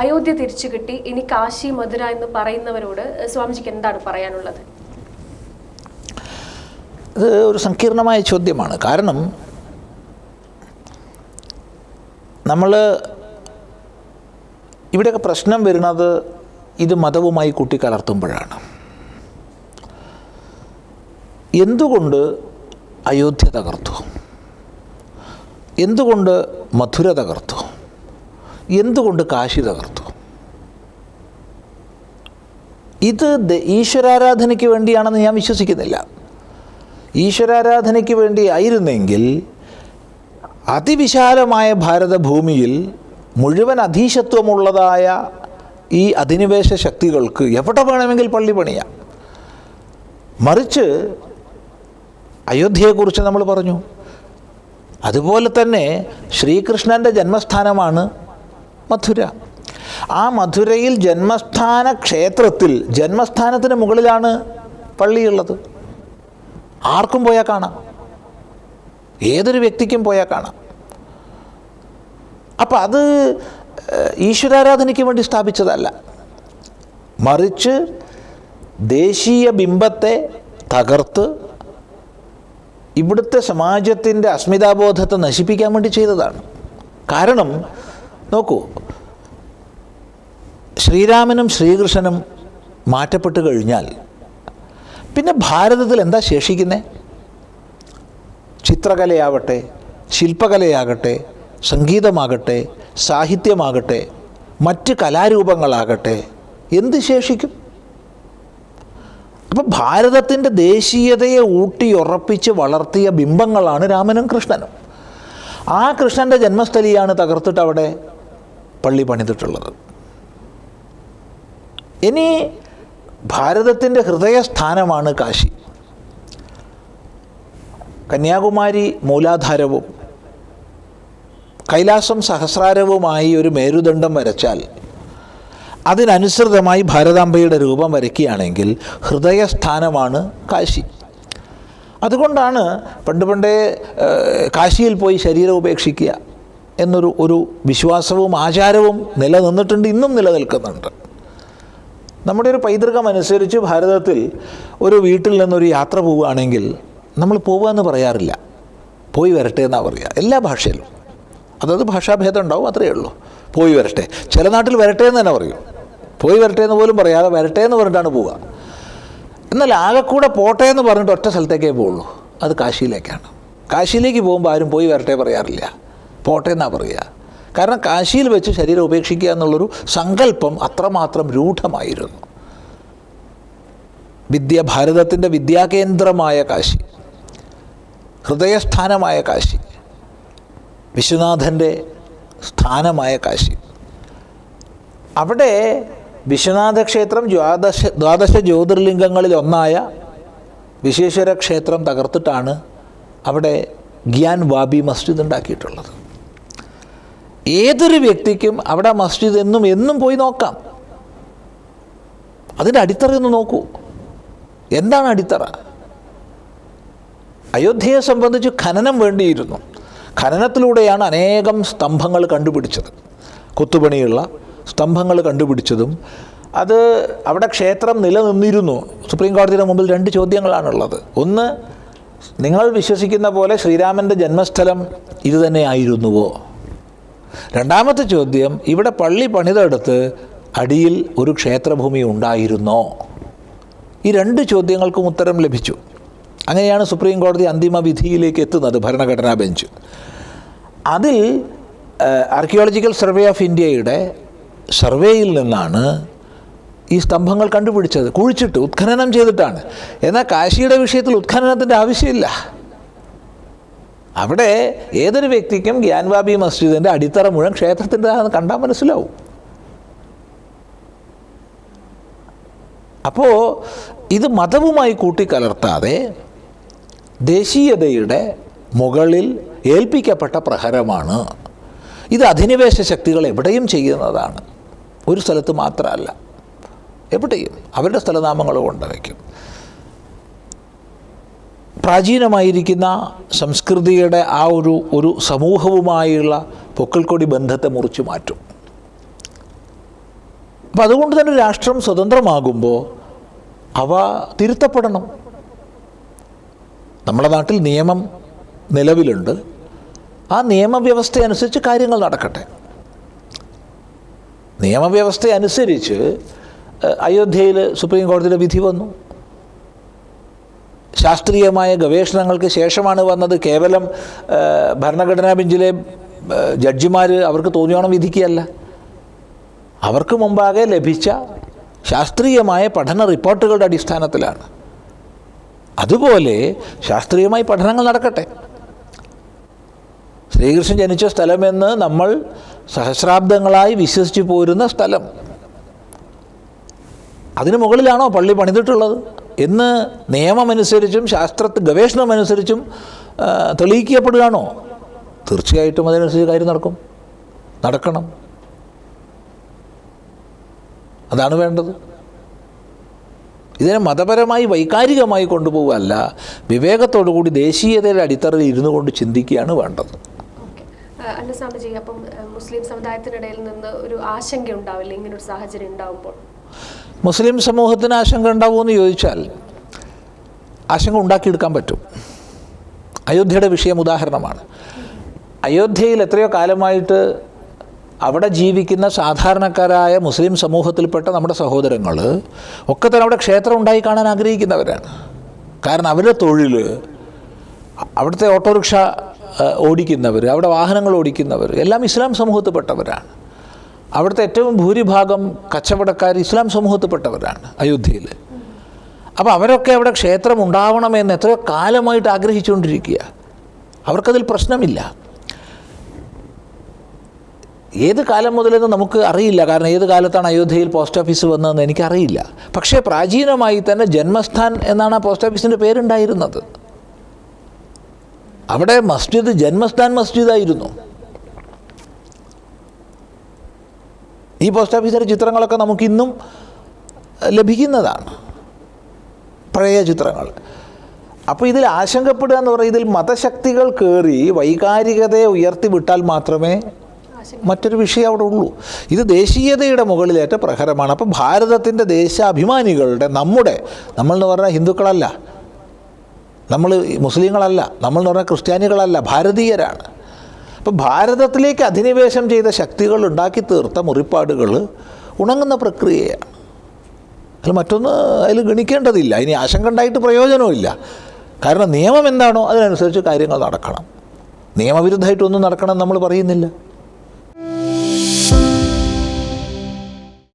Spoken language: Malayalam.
അയോധ്യ തിരിച്ചു കിട്ടി. ഇനി കാശി മധുര എന്ന് പറയുന്നവരോട് സ്വാമിജിക്ക് എന്താണ് പറയാനുള്ളത്? ഇത് ഒരു സങ്കീർണമായ ചോദ്യമാണ്. കാരണം നമ്മൾ ഇവിടെയൊക്കെ പ്രശ്നം വരുന്നത് ഇത് മതവുമായി കൂട്ടിക്കലർത്തുമ്പോഴാണ്. എന്തുകൊണ്ട് അയോധ്യ തകർത്തു? എന്തുകൊണ്ട് മധുര തകർത്തു? എന്തുകൊണ്ട് കാശി തകർത്തു? ഇത് ഈശ്വരാരാധനയ്ക്ക് വേണ്ടിയാണെന്ന് ഞാൻ വിശ്വസിക്കുന്നില്ല. ഈശ്വരാരാധനയ്ക്ക് വേണ്ടി ആയിരുന്നെങ്കിൽ അതിവിശാലമായ ഭാരതഭൂമിയിൽ മുഴുവൻ അധീശത്വമുള്ളതായ ഈ അധിനിവേശ ശക്തികൾക്ക് എവിടെ വേണമെങ്കിൽ പള്ളി പണിയാം. മറിച്ച് അയോധ്യയെക്കുറിച്ച് നമ്മൾ പറഞ്ഞു. അതുപോലെ തന്നെ ശ്രീകൃഷ്ണന്റെ ജന്മസ്ഥാനമാണ് മധുര. ആ മധുരയിൽ ജന്മസ്ഥാന ക്ഷേത്രത്തിൽ ജന്മസ്ഥാനത്തിന് മുകളിലാണ് പള്ളിയുള്ളത്. ആർക്കും പോയാൽ കാണാം. ഏതൊരു വ്യക്തിക്കും പോയാൽ കാണാം. അപ്പം അത് ഈശ്വരാരാധനയ്ക്ക് വേണ്ടി സ്ഥാപിച്ചതല്ല. മറിച്ച് ദേശീയ ബിംബത്തെ തകർത്ത് ഇവിടുത്തെ സമാജത്തിന്റെ അസ്മിതാബോധത്തെ നശിപ്പിക്കാൻ വേണ്ടി ചെയ്തതാണ്. കാരണം നോക്കൂ ശ്രീരാമനും ശ്രീകൃഷ്ണനും മാറ്റപ്പെട്ട് കഴിഞ്ഞാൽ പിന്നെ ഭാരതത്തിൽ എന്താ ശേഷിക്കുന്നത് ചിത്രകലയാവട്ടെ ശില്പകലയാകട്ടെ സംഗീതമാകട്ടെ സാഹിത്യമാകട്ടെ മറ്റ് കലാരൂപങ്ങളാകട്ടെ എന്ത് ശേഷിക്കും? അപ്പം ഭാരതത്തിന്റെ ദേശീയതയെ ഊട്ടിയുറപ്പിച്ച് വളർത്തിയ ബിംബങ്ങളാണ് രാമനും കൃഷ്ണനും. ആ കൃഷ്ണന്റെ ജന്മസ്ഥലിയാണ് തകർത്തിട്ട് അവിടെ പള്ളി പണിതിട്ടുള്ളത്. ഇനി ഭാരതത്തിന്റെ ഹൃദയസ്ഥാനമാണ് കാശി. കന്യാകുമാരി മൂലാധാരവും കൈലാസം സഹസ്രാരവുമായി ഒരു മേരുദണ്ഡം വരച്ചാൽ അതിനനുസൃതമായി ഭാരതാംബയുടെ രൂപം വരയ്ക്കുകയാണെങ്കിൽ ഹൃദയസ്ഥാനമാണ് കാശി. അതുകൊണ്ടാണ് പണ്ട് പണ്ടേ കാശിയിൽ പോയി ശരീരം ഉപേക്ഷിക്കുക എന്നൊരു ഒരു വിശ്വാസവും ആചാരവും നിലനിന്നിട്ടുണ്ട് ഇന്നും നിലനിൽക്കുന്നുണ്ട്. നമ്മുടെ ഒരു പൈതൃകം അനുസരിച്ച് ഭാരതത്തിൽ ഒരു വീട്ടിൽ നിന്നൊരു യാത്ര പോവുകയാണെങ്കിൽ നമ്മൾ പോവുക എന്ന് പറയാറില്ല. പോയി വരട്ടെ എന്നാണ് പറയുക എല്ലാ ഭാഷയിലും. അതായത് ഭാഷാഭേദം ഉണ്ടാവും അത്രയേ ഉള്ളൂ. പോയി വരട്ടെ. ചില നാട്ടിൽ വരട്ടെ എന്ന് തന്നെ പറയും. പോയി വരട്ടെ എന്ന് പോലും പറയാതെ വരട്ടെ എന്ന് പറഞ്ഞിട്ടാണ് പോവുക. എന്നാൽ ആകെക്കൂടെ പോട്ടെ എന്ന് പറഞ്ഞിട്ട് ഒറ്റ സ്ഥലത്തേക്കേ പോവുള്ളൂ. അത് കാശിയിലേക്കാണ്. കാശിയിലേക്ക് പോകുമ്പോൾ ആരും പോയി വരട്ടെ പറയാറില്ല. പോട്ടെ എന്നാണ് പറയുക കാരണം കാശിയിൽ വെച്ച് ശരീരം ഉപേക്ഷിക്കുക എന്നുള്ളൊരു സങ്കല്പം അത്രമാത്രം രൂഢമായിരുന്നു. വിദ്യ ഭാരതത്തിന്റെ വിദ്യാകേന്ദ്രമായ കാശി ഹൃദയസ്ഥാനമായ കാശി വിശ്വനാഥന്റെ സ്ഥാനമായ കാശി. അവിടെ വിശ്വനാഥ ക്ഷേത്രം ദ്വാദശ ദ്വാദശ ജ്യോതിർലിംഗങ്ങളിൽ ഒന്നായ വിശ്വേശ്വര ക്ഷേത്രം തകർത്തിട്ടാണ് അവിടെ ഗ്യാൻ വാബി മസ്ജിദ് ഉണ്ടാക്കിയിട്ടുള്ളത്. ഏതൊരു വ്യക്തിക്കും അവിടെ മസ്ജിദ് എന്നും എന്നും പോയി നോക്കാം. അതിന്റെ അടിത്തറയൊന്ന് നോക്കൂ. എന്താണ് അടിത്തറ? അയോധ്യയെ സംബന്ധിച്ച് ഖനനം വേണ്ടിയിരുന്നു. ഖനനത്തിലൂടെയാണ് അനേകം സ്തംഭങ്ങൾ കണ്ടുപിടിച്ചത്. കൊത്തുപണിയുള്ള സ്തംഭങ്ങൾ കണ്ടുപിടിച്ചതും അത് അവിടെ ക്ഷേത്രം നിലനിന്നിരുന്നു. സുപ്രീം കോടതിയുടെ മുമ്പിൽ രണ്ട് ചോദ്യങ്ങളാണുള്ളത്. ഒന്ന് നിങ്ങൾ വിശ്വസിക്കുന്ന പോലെ ശ്രീരാമന്റെ ജന്മസ്ഥലം ഇത് തന്നെയായിരുന്നുവോ രണ്ടാമത്തെ ചോദ്യം ഇവിടെ പള്ളി പണിതെടുത്ത് അടിയിൽ ഒരു ക്ഷേത്രഭൂമി ഉണ്ടായിരുന്നോ? ഈ രണ്ട് ചോദ്യങ്ങൾക്കും ഉത്തരം ലഭിച്ചു. അങ്ങനെയാണ് സുപ്രീം കോടതി അന്തിമ വിധിയിലേക്ക് എത്തുന്നത് ഭരണഘടനാ ബെഞ്ച്. അതിൽ ആർക്കിയോളജിക്കൽ സർവേ ഓഫ് ഇന്ത്യയുടെ സർവേയിൽ നിന്നാണ് ഈ സ്തംഭങ്ങൾ കണ്ടുപിടിച്ചത്. കുഴിച്ചിട്ട് ഉത്ഖനനം ചെയ്തിട്ടാണ്. എന്നാൽ കാശിയുടെ വിഷയത്തിൽ ഉത്ഖനനത്തിന്റെ ആവശ്യമില്ല. അവിടെ ഏതൊരു വ്യക്തിക്കും ഗ്യാൻവാബി മസ്ജിദിന്റെ അടിത്തറ മുഴുവൻ ക്ഷേത്രത്തിന്റെ കണ്ടാൽ മനസ്സിലാവും. അപ്പോൾ ഇത് മതവുമായി കൂട്ടിക്കലർത്താതെ ദേശീയതയുടെ മുകളിൽ ഏൽപ്പിക്കപ്പെട്ട പ്രഹരമാണ്. ഇത് അധിനിവേശ ശക്തികൾ എവിടെയും ചെയ്യുന്നതാണ്. ഒരു സ്ഥലത്ത് മാത്രമല്ല. എവിടെയും. അവരുടെ സ്ഥലനാമങ്ങൾ കൊണ്ട് വയ്ക്കും പ്രാചീനമായിരിക്കുന്ന സംസ്കൃതിയുടെ ആ ഒരു ഒരു സമൂഹവുമായുള്ള പൊക്കിൾക്കൊടി ബന്ധത്തെ മുറിച്ചു മാറ്റും. അപ്പം അതുകൊണ്ട് തന്നെ രാഷ്ട്രം സ്വതന്ത്രമാകുമ്പോൾ അവ തിരുത്തപ്പെടണം. നമ്മുടെ നാട്ടിൽ നിയമം നിലവിലുണ്ട്. ആ നിയമവ്യവസ്ഥ അനുസരിച്ച് കാര്യങ്ങൾ നടക്കട്ടെ. നിയമവ്യവസ്ഥ അനുസരിച്ച് അയോധ്യയിൽ സുപ്രീം കോടതിയുടെ വിധി വന്നു. ശാസ്ത്രീയമായ ഗവേഷണങ്ങൾക്ക് ശേഷമാണ് വന്നത്. കേവലം ഭരണഘടനാ ബെഞ്ചിലെ ജഡ്ജിമാർ അവർക്ക് തോന്നിയോണം വിധിക്കുകയല്ല. അവർക്ക് മുമ്പാകെ ലഭിച്ച ശാസ്ത്രീയമായ പഠന റിപ്പോർട്ടുകളുടെ അടിസ്ഥാനത്തിലാണ്. അതുപോലെ ശാസ്ത്രീയമായി പഠനങ്ങൾ നടക്കട്ടെ. ശ്രീകൃഷ്ണൻ ജനിച്ച സ്ഥലമെന്ന് നമ്മൾ സഹസ്രാബ്ദങ്ങളായി വിശ്വസിച്ചു പോരുന്ന സ്ഥലം. അതിനു മുകളിലാണോ പള്ളി പണിതിട്ടുള്ളത്? എന്ന് നിയമമനുസരിച്ചും ശാസ്ത്ര ഗവേഷണമനുസരിച്ചും തെളിയിക്കപ്പെടുകയാണോ? തീർച്ചയായിട്ടും അതിനനുസരിച്ച് കാര്യം നടക്കും. നടക്കണം. അതാണ് വേണ്ടത്. ഇതിനെ മതപരമായി വൈകാരികമായി കൊണ്ടുപോവുകയല്ല വിവേകത്തോടു കൂടി ദേശീയതയുടെ അടിത്തറയിൽ ഇരുന്നു കൊണ്ട് ചിന്തിക്കുകയാണ് വേണ്ടത്. അല്ല സ്വാമിജി അപ്പം മുസ്ലിം സമുദായത്തിനിടയിൽ നിന്ന് ഒരു ആശങ്ക ഉണ്ടാവില്ല? ഇങ്ങനെ ഒരു സാഹചര്യം ഉണ്ടാവുമ്പോൾ. മുസ്ലിം സമൂഹത്തിന് ആശങ്ക ഉണ്ടാവുമെന്ന് ചോദിച്ചാൽ ആശങ്ക ഉണ്ടാക്കിയെടുക്കാൻ പറ്റും. അയോധ്യയുടെ വിഷയം ഉദാഹരണമാണ്. അയോധ്യയിൽ എത്രയോ കാലമായിട്ട് അവിടെ ജീവിക്കുന്ന സാധാരണക്കാരായ മുസ്ലിം സമൂഹത്തിൽപ്പെട്ട നമ്മുടെ സഹോദരങ്ങൾ ഒക്കെ തന്നെ അവിടെ ക്ഷേത്രം ഉണ്ടായി കാണാൻ ആഗ്രഹിക്കുന്നവരാണ്. കാരണം അവരുടെ തൊഴിൽ അവിടുത്തെ ഓട്ടോറിക്ഷ ഓടിക്കുന്നവർ അവിടെ വാഹനങ്ങൾ ഓടിക്കുന്നവർ എല്ലാം ഇസ്ലാം സമൂഹത്തിൽപ്പെട്ടവരാണ്. അവിടുത്തെ ഏറ്റവും ഭൂരിഭാഗം കച്ചവടക്കാർ ഇസ്ലാം സമൂഹത്തിൽപ്പെട്ടവരാണ് അയോധ്യയിൽ. അപ്പോൾ അവരൊക്കെ അവിടെ ക്ഷേത്രം ഉണ്ടാവണമെന്ന് എത്രയോ കാലമായിട്ട് ആഗ്രഹിച്ചുകൊണ്ടിരിക്കുക. അവർക്കതിൽ പ്രശ്നമില്ല. ഏത് കാലം മുതലെന്ന് നമുക്ക് അറിയില്ല. കാരണം ഏത് കാലത്താണ് അയോധ്യയിൽ പോസ്റ്റ് ഓഫീസ് വന്നതെന്ന് എനിക്കറിയില്ല. പക്ഷേ പ്രാചീനമായി തന്നെ ജന്മസ്ഥാൻ എന്നാണ് ആ പോസ്റ്റ് ഓഫീസിന്റെ പേരുണ്ടായിരുന്നത്. അവിടെ മസ്ജിദ് ജന്മസ്ഥാൻ മസ്ജിദായിരുന്നു. ഈ പോസ്റ്റ് ഓഫീസിന്റെ ചിത്രങ്ങളൊക്കെ നമുക്കിന്നും ലഭിക്കുന്നതാണ്. പഴയ ചിത്രങ്ങൾ. അപ്പോൾ ഇതിൽ ആശങ്കപ്പെടുക എന്ന് പറയുന്നത് ഇതിൽ മതശക്തികൾ കയറി വൈകാരികതയെ ഉയർത്തിവിട്ടാൽ മാത്രമേ മറ്റൊരു വിഷയം അവിടെ ഉള്ളൂ. ഇത് ദേശീയതയുടെ മുകളിലേറ്റ പ്രഹരമാണ്. അപ്പോൾ ഭാരതത്തിന്റെ ദേശാഭിമാനികളുടെ നമ്മുടെ നമ്മളെന്ന് പറഞ്ഞാൽ ഹിന്ദുക്കളല്ല നമ്മൾ മുസ്ലിങ്ങളല്ല നമ്മൾ എന്ന് പറഞ്ഞാൽ ക്രിസ്ത്യാനികളല്ല ഭാരതീയരാണ്. അപ്പോൾ ഭാരതത്തിലേക്ക് അധിനിവേശം ചെയ്ത ശക്തികൾ ഉണ്ടാക്കി തീർത്ത മുറിപ്പാടുകൾ ഉണങ്ങുന്ന പ്രക്രിയയാണ്. അതിൽ മറ്റൊന്ന് അതിൽ ഗണിക്കേണ്ടതില്ല ഇനി ആശങ്ക ഉണ്ടായിട്ട് പ്രയോജനമില്ല കാരണം നിയമം എന്താണോ അതിനനുസരിച്ച് കാര്യങ്ങൾ നടക്കണം. നിയമവിരുദ്ധമായിട്ടൊന്നും നടക്കണം നമ്മൾ പറയുന്നില്ല.